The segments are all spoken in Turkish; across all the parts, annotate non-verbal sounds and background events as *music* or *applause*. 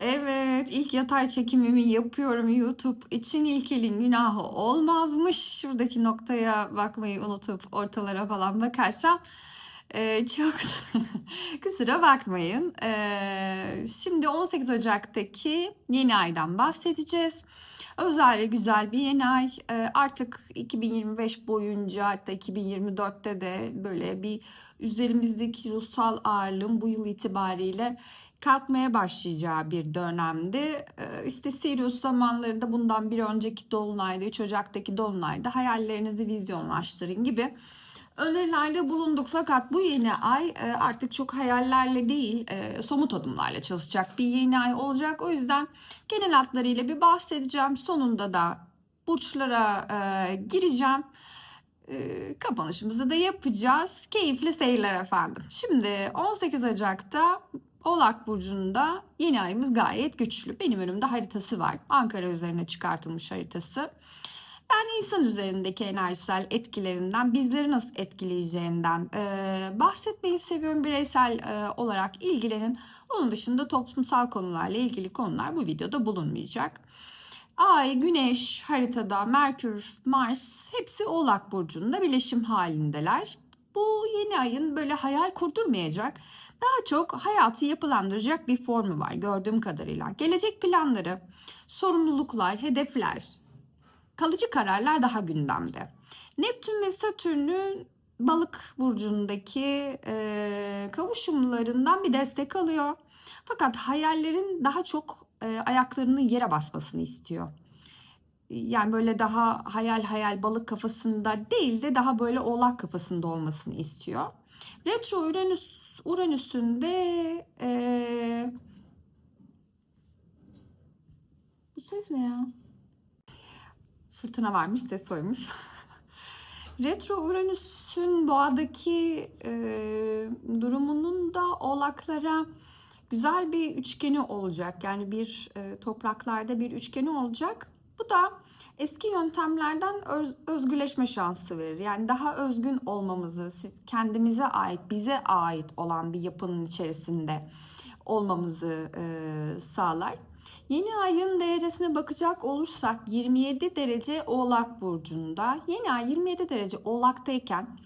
Evet, ilk yatay çekimimi yapıyorum YouTube için ilk elin günahı olmazmış. Şuradaki noktaya bakmayı unutup ortalara falan bakarsam e, çok *laughs* kusura bakmayın. E, şimdi 18 Ocak'taki yeni aydan bahsedeceğiz. Özel ve güzel bir yeni ay. E, artık 2025 boyunca hatta 2024'te de böyle bir üzerimizdeki ruhsal ağırlığın bu yıl itibariyle kalkmaya başlayacağı bir dönemdi. Ee, İşte Sirius zamanlarında bundan bir önceki dolunayda, 3 Ocak'taki dolunayda hayallerinizi vizyonlaştırın gibi önerilerde bulunduk. Fakat bu yeni ay e, artık çok hayallerle değil, e, somut adımlarla çalışacak bir yeni ay olacak. O yüzden genel hatlarıyla bir bahsedeceğim. Sonunda da burçlara e, gireceğim. Kapanışımızı da yapacağız. Keyifli seyirler efendim. Şimdi 18 Ocak'ta Oğlak Burcu'nda yeni ayımız gayet güçlü. Benim önümde haritası var. Ankara üzerine çıkartılmış haritası. Ben insan üzerindeki enerjisel etkilerinden, bizleri nasıl etkileyeceğinden e, bahsetmeyi seviyorum. Bireysel e, olarak ilgilenin. Onun dışında toplumsal konularla ilgili konular bu videoda bulunmayacak. Ay, Güneş haritada, Merkür, Mars hepsi Oğlak Burcu'nda birleşim halindeler. Bu yeni ayın böyle hayal kurdurmayacak, daha çok hayatı yapılandıracak bir formu var gördüğüm kadarıyla. Gelecek planları, sorumluluklar, hedefler, kalıcı kararlar daha gündemde. Neptün ve Satürn'ün balık burcundaki e, kavuşumlarından bir destek alıyor. Fakat hayallerin daha çok e, ayaklarının yere basmasını istiyor. Yani böyle daha hayal hayal balık kafasında değil de daha böyle oğlak kafasında olmasını istiyor. Retro Uranüs Uranüs'ün de e, bu ses ne ya? Fırtına varmış, ses oymuş. *laughs* Retro Uranüs'ün boğadaki e, durumunun da oğlaklara güzel bir üçgeni olacak. Yani bir e, topraklarda bir üçgeni olacak. Bu da eski yöntemlerden öz, özgürleşme şansı verir. Yani daha özgün olmamızı, kendimize ait, bize ait olan bir yapının içerisinde olmamızı e, sağlar. Yeni ayın derecesine bakacak olursak 27 derece Oğlak burcunda. Yeni ay 27 derece Oğlak'tayken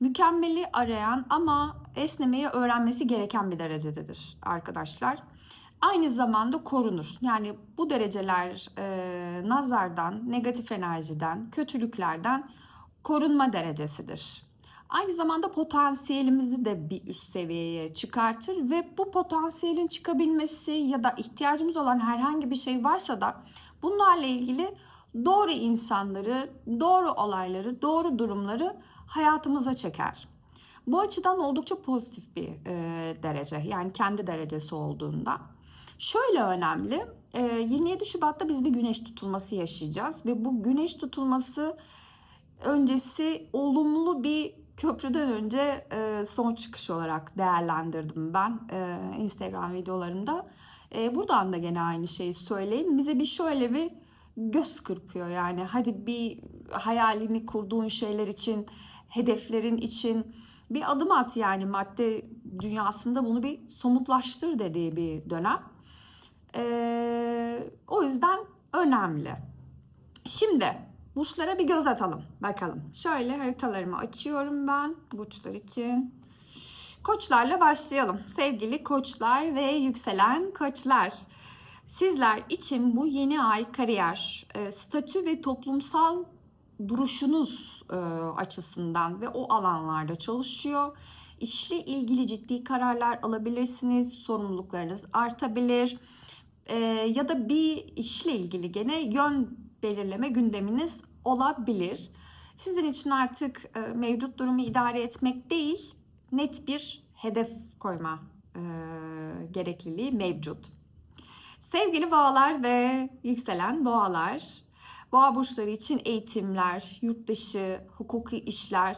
mükemmeli arayan ama esnemeyi öğrenmesi gereken bir derecededir arkadaşlar. Aynı zamanda korunur. Yani bu dereceler e, nazardan, negatif enerjiden, kötülüklerden korunma derecesidir. Aynı zamanda potansiyelimizi de bir üst seviyeye çıkartır ve bu potansiyelin çıkabilmesi ya da ihtiyacımız olan herhangi bir şey varsa da bunlarla ilgili doğru insanları, doğru olayları, doğru durumları hayatımıza çeker. Bu açıdan oldukça pozitif bir e, derece. Yani kendi derecesi olduğunda. Şöyle önemli. E, 27 Şubat'ta biz bir güneş tutulması yaşayacağız ve bu güneş tutulması öncesi olumlu bir köprüden önce e, son çıkış olarak değerlendirdim ben e, Instagram videolarımda. E, buradan da gene aynı şeyi söyleyeyim. Bize bir şöyle bir göz kırpıyor yani. Hadi bir hayalini kurduğun şeyler için, hedeflerin için bir adım at yani madde dünyasında bunu bir somutlaştır dediği bir dönem. E, o yüzden önemli. Şimdi burçlara bir göz atalım. Bakalım. Şöyle haritalarımı açıyorum ben burçlar için. Koçlarla başlayalım. Sevgili koçlar ve yükselen koçlar. Sizler için bu yeni ay kariyer, e, statü ve toplumsal duruşunuz e, açısından ve o alanlarda çalışıyor. İşle ilgili ciddi kararlar alabilirsiniz. Sorumluluklarınız artabilir. E, ya da bir işle ilgili gene yön belirleme gündeminiz olabilir. Sizin için artık e, mevcut durumu idare etmek değil, net bir hedef koyma e, gerekliliği mevcut. Sevgili boğalar ve yükselen boğalar, boğa burçları için eğitimler, yurt dışı, hukuki işler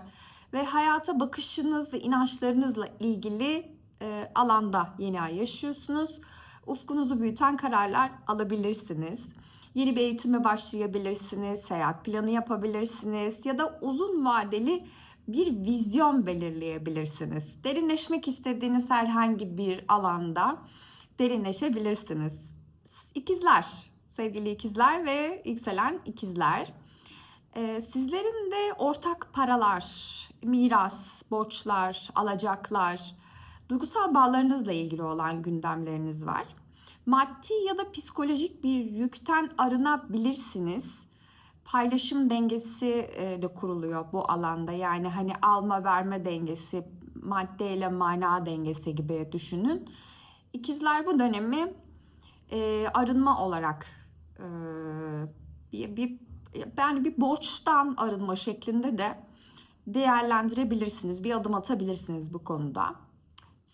ve hayata bakışınız ve inançlarınızla ilgili e, alanda yeni ay yaşıyorsunuz. Ufkunuzu büyüten kararlar alabilirsiniz. Yeni bir eğitime başlayabilirsiniz, seyahat planı yapabilirsiniz ya da uzun vadeli bir vizyon belirleyebilirsiniz. Derinleşmek istediğiniz herhangi bir alanda derinleşebilirsiniz. İkizler, sevgili ikizler ve yükselen ikizler. Ee, sizlerin de ortak paralar, miras, borçlar, alacaklar, duygusal bağlarınızla ilgili olan gündemleriniz var. Maddi ya da psikolojik bir yükten arınabilirsiniz. Paylaşım dengesi e, de kuruluyor bu alanda. Yani hani alma verme dengesi, madde ile mana dengesi gibi düşünün. İkizler bu dönemi e, arınma olarak e, bir, bir yani bir borçtan arınma şeklinde de değerlendirebilirsiniz. Bir adım atabilirsiniz bu konuda.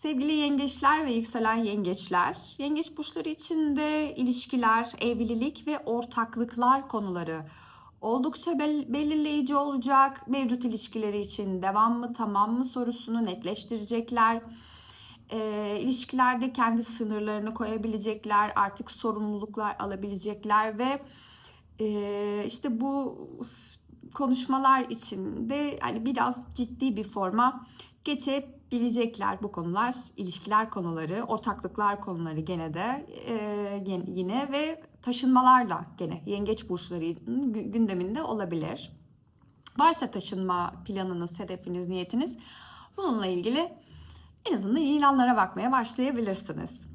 Sevgili yengeçler ve yükselen yengeçler, yengeç burçları için de ilişkiler, evlilik ve ortaklıklar konuları oldukça bel- belirleyici olacak. Mevcut ilişkileri için devam mı tamam mı sorusunu netleştirecekler. E, ilişkilerde kendi sınırlarını koyabilecekler, artık sorumluluklar alabilecekler ve e, işte bu konuşmalar içinde hani biraz ciddi bir forma geçebilecekler bu konular, ilişkiler konuları, ortaklıklar konuları gene de e, yine ve taşınmalar da gene yengeç burçları gündeminde olabilir. Varsa taşınma planınız, hedefiniz, niyetiniz bununla ilgili en azından ilanlara bakmaya başlayabilirsiniz.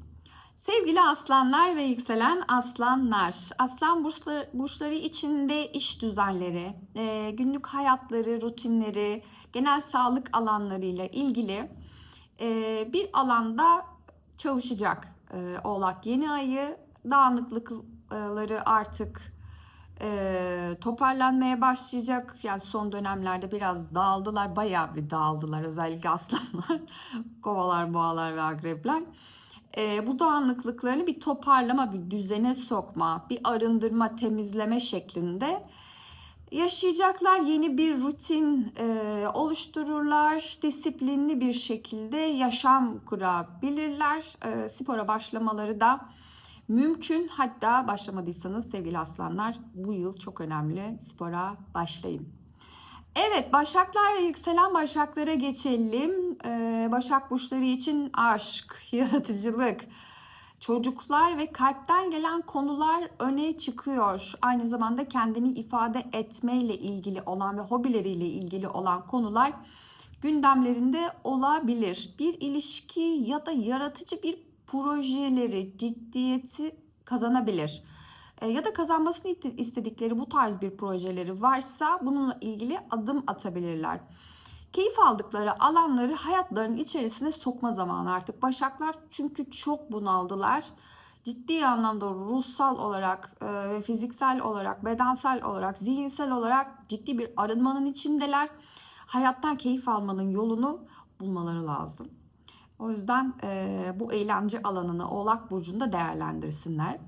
Sevgili aslanlar ve yükselen aslanlar, aslan burçları, burçları içinde iş düzenleri, e, günlük hayatları, rutinleri, genel sağlık alanlarıyla ilgili e, bir alanda çalışacak. E, Oğlak yeni ayı dağınıklıkları artık toparlanmaya başlayacak. Yani son dönemlerde biraz dağıldılar, bayağı bir dağıldılar özellikle aslanlar, *laughs* kovalar, boğalar ve akrepler e, bu dağınıklıklarını bir toparlama, bir düzene sokma, bir arındırma, temizleme şeklinde yaşayacaklar. Yeni bir rutin e, oluştururlar. Disiplinli bir şekilde yaşam kurabilirler. E, spora başlamaları da mümkün. Hatta başlamadıysanız sevgili aslanlar bu yıl çok önemli. Spora başlayın. Evet, Başaklar ve yükselen Başaklara geçelim. Ee, Başak burçları için aşk, *laughs* yaratıcılık, çocuklar ve kalpten gelen konular öne çıkıyor. Aynı zamanda kendini ifade etmeyle ilgili olan ve hobileriyle ilgili olan konular gündemlerinde olabilir. Bir ilişki ya da yaratıcı bir projeleri ciddiyeti kazanabilir. E, ya da kazanmasını istedikleri bu tarz bir projeleri varsa bununla ilgili adım atabilirler. Keyif aldıkları alanları hayatlarının içerisine sokma zamanı artık. Başaklar çünkü çok bunaldılar. Ciddi anlamda ruhsal olarak e, ve fiziksel olarak, bedensel olarak, zihinsel olarak ciddi bir arınmanın içindeler. Hayattan keyif almanın yolunu bulmaları lazım. O yüzden e, bu eğlence alanını Oğlak Burcu'nda değerlendirsinler.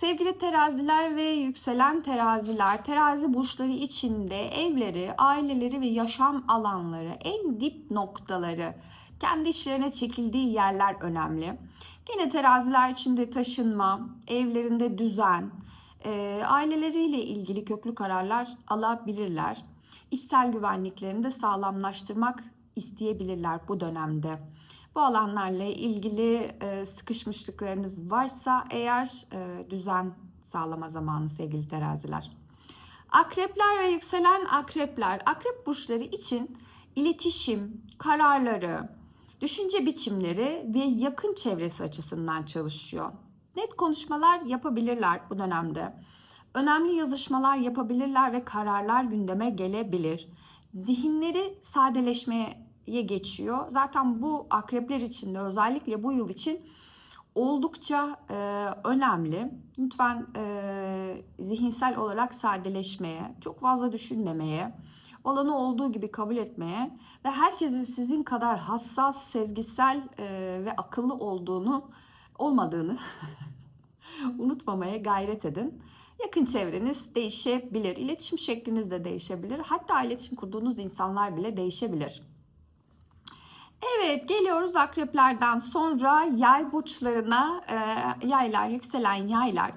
Sevgili teraziler ve yükselen teraziler, terazi burçları içinde evleri, aileleri ve yaşam alanları, en dip noktaları, kendi işlerine çekildiği yerler önemli. Gene teraziler içinde taşınma, evlerinde düzen, e, aileleriyle ilgili köklü kararlar alabilirler. İçsel güvenliklerini de sağlamlaştırmak isteyebilirler bu dönemde. Bu alanlarla ilgili e, sıkışmışlıklarınız varsa eğer e, düzen sağlama zamanı sevgili teraziler. Akrepler ve yükselen akrepler, akrep burçları için iletişim, kararları, düşünce biçimleri ve yakın çevresi açısından çalışıyor. Net konuşmalar yapabilirler bu dönemde. Önemli yazışmalar yapabilirler ve kararlar gündeme gelebilir. Zihinleri sadeleşmeye ye geçiyor. Zaten bu akrepler için de özellikle bu yıl için oldukça e, önemli. Lütfen e, zihinsel olarak sadeleşmeye, çok fazla düşünmemeye, olanı olduğu gibi kabul etmeye ve herkesin sizin kadar hassas, sezgisel e, ve akıllı olduğunu, olmadığını *laughs* unutmamaya gayret edin. Yakın çevreniz değişebilir, iletişim şekliniz de değişebilir. Hatta iletişim kurduğunuz insanlar bile değişebilir. Evet geliyoruz akreplerden sonra yay burçlarına e, yaylar yükselen yaylar.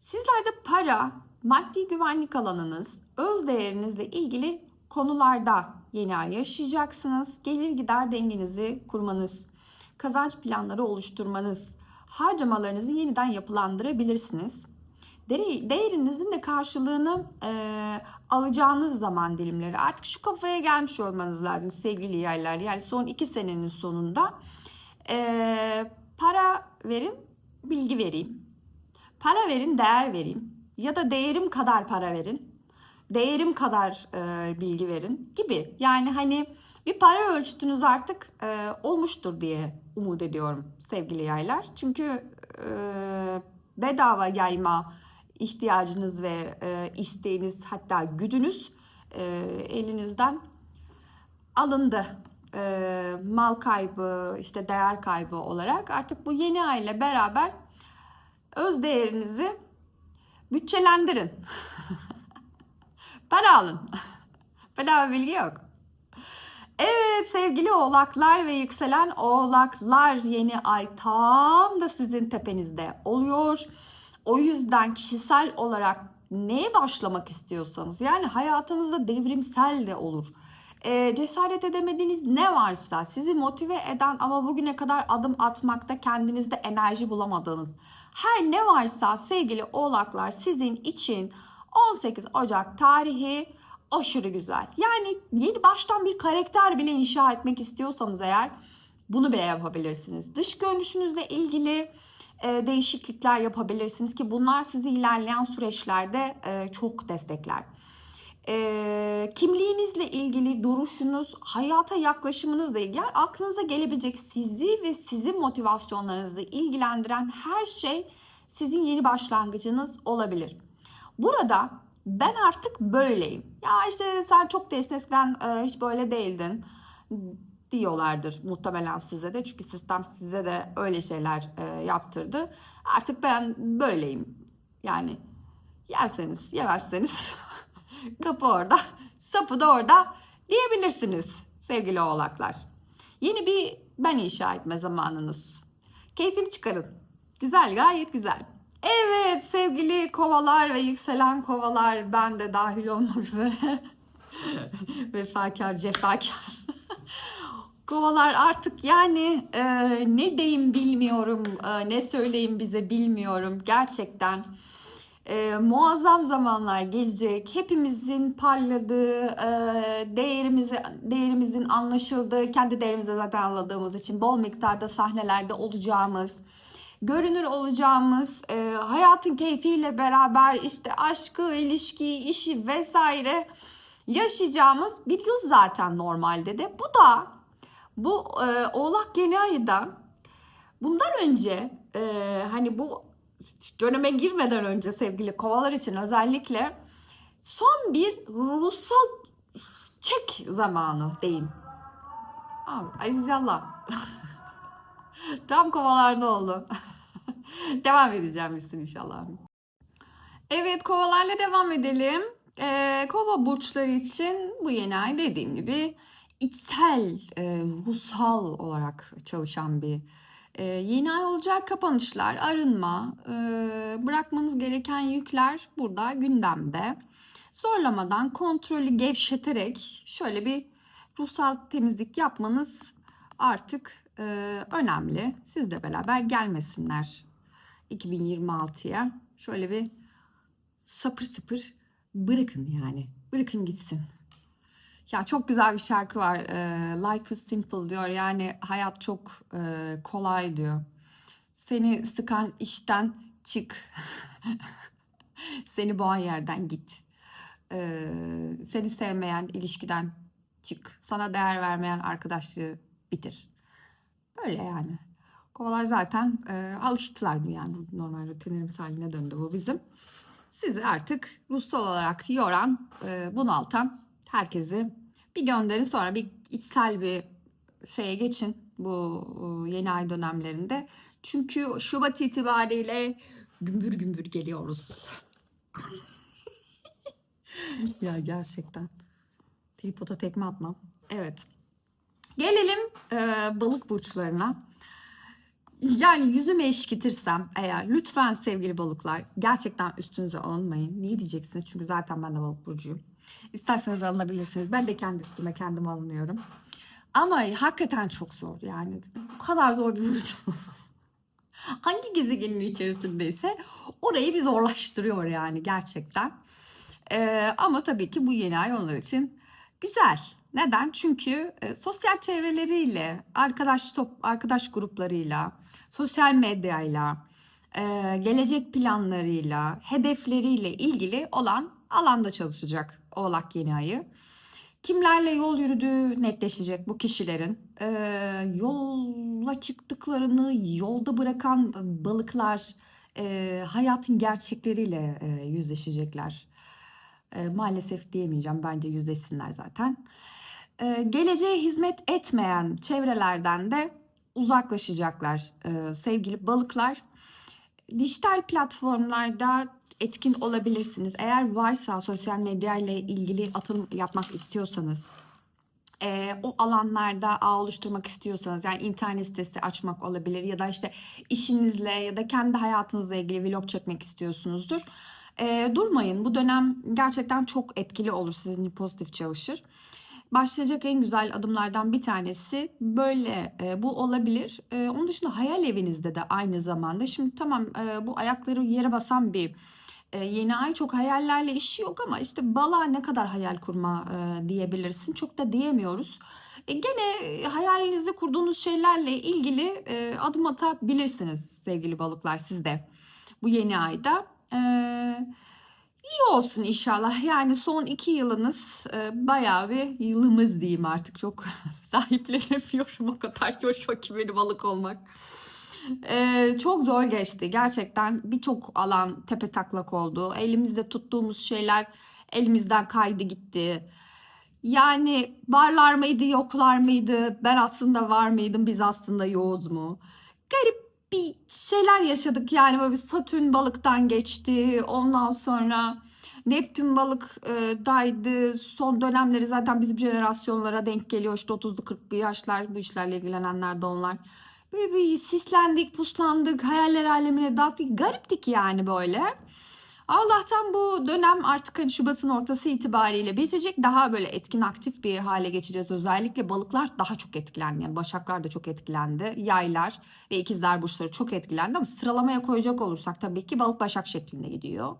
Sizlerde para, maddi güvenlik alanınız, öz değerinizle ilgili konularda yeni ay yaşayacaksınız. Gelir gider dengenizi kurmanız, kazanç planları oluşturmanız, harcamalarınızı yeniden yapılandırabilirsiniz. Değeri- Değerinizin de karşılığını e, alacağınız zaman dilimleri artık şu kafaya gelmiş olmanız lazım sevgili yaylar. Yani son iki senenin sonunda e, para verin, bilgi vereyim. Para verin, değer vereyim. Ya da değerim kadar para verin. Değerim kadar e, bilgi verin gibi. Yani hani bir para ölçütünüz artık e, olmuştur diye umut ediyorum sevgili yaylar. Çünkü e, bedava yayma ihtiyacınız ve e, isteğiniz hatta güdünüz e, elinizden alındı. E, mal kaybı, işte değer kaybı olarak artık bu yeni ay ile beraber öz değerinizi bütçelendirin. *laughs* Para alın. *laughs* Bedava bilgi yok. Evet sevgili oğlaklar ve yükselen oğlaklar yeni ay tam da sizin tepenizde oluyor. O yüzden kişisel olarak neye başlamak istiyorsanız yani hayatınızda devrimsel de olur. Ee, cesaret edemediğiniz ne varsa sizi motive eden ama bugüne kadar adım atmakta kendinizde enerji bulamadığınız her ne varsa sevgili oğlaklar sizin için 18 Ocak tarihi aşırı güzel. Yani yeni baştan bir karakter bile inşa etmek istiyorsanız eğer bunu bile yapabilirsiniz. Dış görünüşünüzle ilgili e, değişiklikler yapabilirsiniz ki bunlar sizi ilerleyen süreçlerde e, çok destekler. E, kimliğinizle ilgili duruşunuz, hayata yaklaşımınızla ilgili aklınıza gelebilecek sizi ve sizin motivasyonlarınızı ilgilendiren her şey sizin yeni başlangıcınız olabilir. Burada ben artık böyleyim. Ya işte sen çok değiştin eskiden e, hiç böyle değildin diyorlardır muhtemelen size de. Çünkü sistem size de öyle şeyler e, yaptırdı. Artık ben böyleyim. Yani yerseniz yemezseniz *laughs* kapı orada, sapı da orada diyebilirsiniz sevgili oğlaklar. Yeni bir ben inşa etme zamanınız. Keyfini çıkarın. Güzel, gayet güzel. Evet sevgili kovalar ve yükselen kovalar ben de dahil olmak üzere *laughs* vefakar cefakar *laughs* kovalar artık yani e, ne deyim bilmiyorum e, ne söyleyeyim bize bilmiyorum gerçekten e, muazzam zamanlar gelecek hepimizin parladığı e, değerimizi değerimizin anlaşıldığı kendi değerimizi zaten anladığımız için bol miktarda sahnelerde olacağımız görünür olacağımız, e, hayatın keyfiyle beraber işte aşkı, ilişki, işi vesaire yaşayacağımız bir yıl zaten normalde de. Bu da bu e, Oğlak yeni ayı da bundan önce e, hani bu döneme girmeden önce sevgili kovalar için özellikle son bir ruhsal çek zamanı diyeyim. Abi, Aziz Allah. *laughs* Tam kovalarda oldu. *laughs* devam edeceğim misin inşallah. Evet kovalarla devam edelim. Ee, kova burçları için bu yeni ay dediğim gibi içsel, e, ruhsal olarak çalışan bir e, yeni ay olacak. Kapanışlar, arınma, e, bırakmanız gereken yükler burada gündemde. Zorlamadan, kontrolü gevşeterek şöyle bir ruhsal temizlik yapmanız artık e, önemli. Sizle beraber gelmesinler 2026'ya. Şöyle bir sapır sapır bırakın yani. Bırakın gitsin. Ya çok güzel bir şarkı var. E, Life is simple diyor. Yani hayat çok e, kolay diyor. Seni sıkan işten çık. *laughs* Seni boğan yerden git. E, seni sevmeyen ilişkiden çık. Sana değer vermeyen arkadaşlığı bitir. Böyle yani. Kovalar zaten e, alıştılar bu yani. Normal rutinlerimiz haline döndü bu bizim. Sizi artık ruhsal olarak yoran, e, bunaltan herkesi bir gönderin sonra bir içsel bir şeye geçin bu e, yeni ay dönemlerinde. Çünkü Şubat itibariyle gümbür gümbür geliyoruz. *laughs* ya gerçekten. Tripoda tekme atmam. Evet. Gelelim e, balık burçlarına. Yani yüzüme eşkitirsem eğer lütfen sevgili balıklar gerçekten üstünüze alınmayın. Niye diyeceksiniz? Çünkü zaten ben de balık burcuyum. İsterseniz alınabilirsiniz. Ben de kendi üstüme kendim alınıyorum. Ama hakikaten çok zor yani. Bu kadar zor bir burcu. *laughs* hangi gezegenin içerisindeyse orayı bir zorlaştırıyor yani gerçekten. Ee, ama tabii ki bu yeni ay onlar için güzel. Neden? Çünkü e, sosyal çevreleriyle, arkadaş top, arkadaş gruplarıyla, sosyal medyayla, e, gelecek planlarıyla, hedefleriyle ilgili olan alanda çalışacak Oğlak yeni ayı. Kimlerle yol yürüdüğü netleşecek bu kişilerin. E, yola çıktıklarını yolda bırakan balıklar e, hayatın gerçekleriyle e, yüzleşecekler. E, maalesef diyemeyeceğim. Bence yüzleşsinler zaten. E, geleceğe hizmet etmeyen çevrelerden de uzaklaşacaklar e, sevgili balıklar. Dijital platformlarda etkin olabilirsiniz. Eğer varsa sosyal medya ile ilgili atılım yapmak istiyorsanız, e, o alanlarda ağ oluşturmak istiyorsanız yani internet sitesi açmak olabilir ya da işte işinizle ya da kendi hayatınızla ilgili vlog çekmek istiyorsunuzdur. E, durmayın. Bu dönem gerçekten çok etkili olur. Sizin için pozitif çalışır. Başlayacak en güzel adımlardan bir tanesi böyle e, bu olabilir. E, onun dışında hayal evinizde de aynı zamanda. Şimdi tamam e, bu ayakları yere basan bir yeni ay çok hayallerle işi yok ama işte balığa ne kadar hayal kurma e, diyebilirsin. Çok da diyemiyoruz. E, gene hayalinizde kurduğunuz şeylerle ilgili e, adım atabilirsiniz sevgili balıklar siz de bu yeni ayda. E, iyi olsun inşallah. Yani son iki yılınız e, bayağı bir yılımız diyeyim artık. Çok *laughs* sahiplenemiyorum o kadar yoruyor ki beni balık olmak. Ee, çok zor geçti. Gerçekten birçok alan tepe taklak oldu. Elimizde tuttuğumuz şeyler elimizden kaydı gitti. Yani varlar mıydı, yoklar mıydı? Ben aslında var mıydım, biz aslında yoğuz mu? Garip bir şeyler yaşadık yani böyle bir Satürn balıktan geçti. Ondan sonra Neptün balık daydı. Son dönemleri zaten bizim jenerasyonlara denk geliyor. İşte 30'lu 40'lı yaşlar bu işlerle ilgilenenler de onlar. Böyle bir sislendik, puslandık, hayaller alemine daldık. Gariptik yani böyle. Allah'tan bu dönem artık hani Şubat'ın ortası itibariyle bitecek. Daha böyle etkin aktif bir hale geçeceğiz. Özellikle balıklar daha çok etkilendi. Yani başaklar da çok etkilendi. Yaylar ve ikizler burçları çok etkilendi. Ama sıralamaya koyacak olursak tabii ki balık başak şeklinde gidiyor.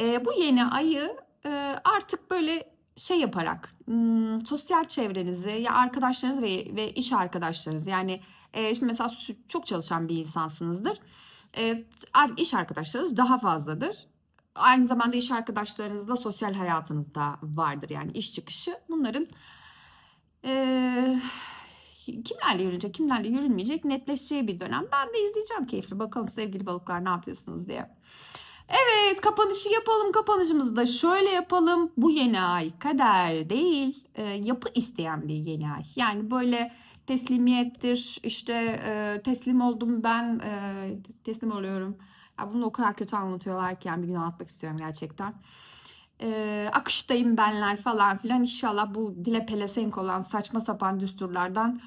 Ee, bu yeni ayı e, artık böyle şey yaparak hmm, sosyal çevrenizi ya arkadaşlarınız ve, ve iş arkadaşlarınız yani e, şimdi mesela çok çalışan bir insansınızdır. E, iş arkadaşlarınız daha fazladır. Aynı zamanda iş arkadaşlarınızla sosyal hayatınızda vardır yani iş çıkışı. Bunların e, kimlerle yürünecek, kimlerle yürünmeyecek netleşeceği bir dönem. Ben de izleyeceğim keyifli. Bakalım sevgili balıklar ne yapıyorsunuz diye. Evet kapanışı yapalım. Kapanışımızı da şöyle yapalım. Bu yeni ay kader değil e, yapı isteyen bir yeni ay. Yani böyle teslimiyettir işte e, teslim oldum ben e, teslim oluyorum. Ya bunu o kadar kötü anlatıyorlar ki yani bir gün anlatmak istiyorum gerçekten. E, akıştayım benler falan filan inşallah bu dile pelesenk olan saçma sapan düsturlardan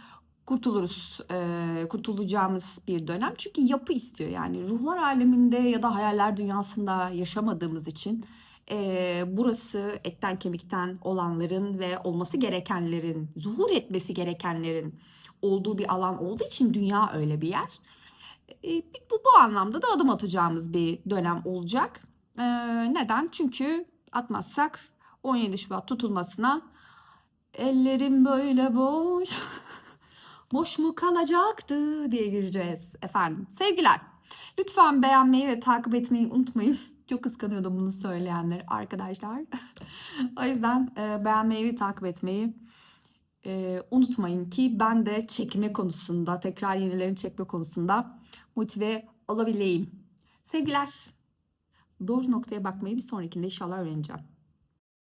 kurtuluruz, e, kurtulacağımız bir dönem. Çünkü yapı istiyor yani ruhlar aleminde ya da hayaller dünyasında yaşamadığımız için e, burası etten kemikten olanların ve olması gerekenlerin, zuhur etmesi gerekenlerin olduğu bir alan olduğu için dünya öyle bir yer. E, bu, bu anlamda da adım atacağımız bir dönem olacak. E, neden? Çünkü atmazsak 17 Şubat tutulmasına ellerim böyle boş. *laughs* boş mu kalacaktı diye gireceğiz efendim. Sevgiler. Lütfen beğenmeyi ve takip etmeyi unutmayın. *laughs* Çok kıskanıyordum bunu söyleyenler arkadaşlar. *laughs* o yüzden e, beğenmeyi ve takip etmeyi e, unutmayın ki ben de çekme konusunda, tekrar yenilerini çekme konusunda motive olabileyim. Sevgiler. Doğru noktaya bakmayı bir sonrakinde inşallah öğreneceğim.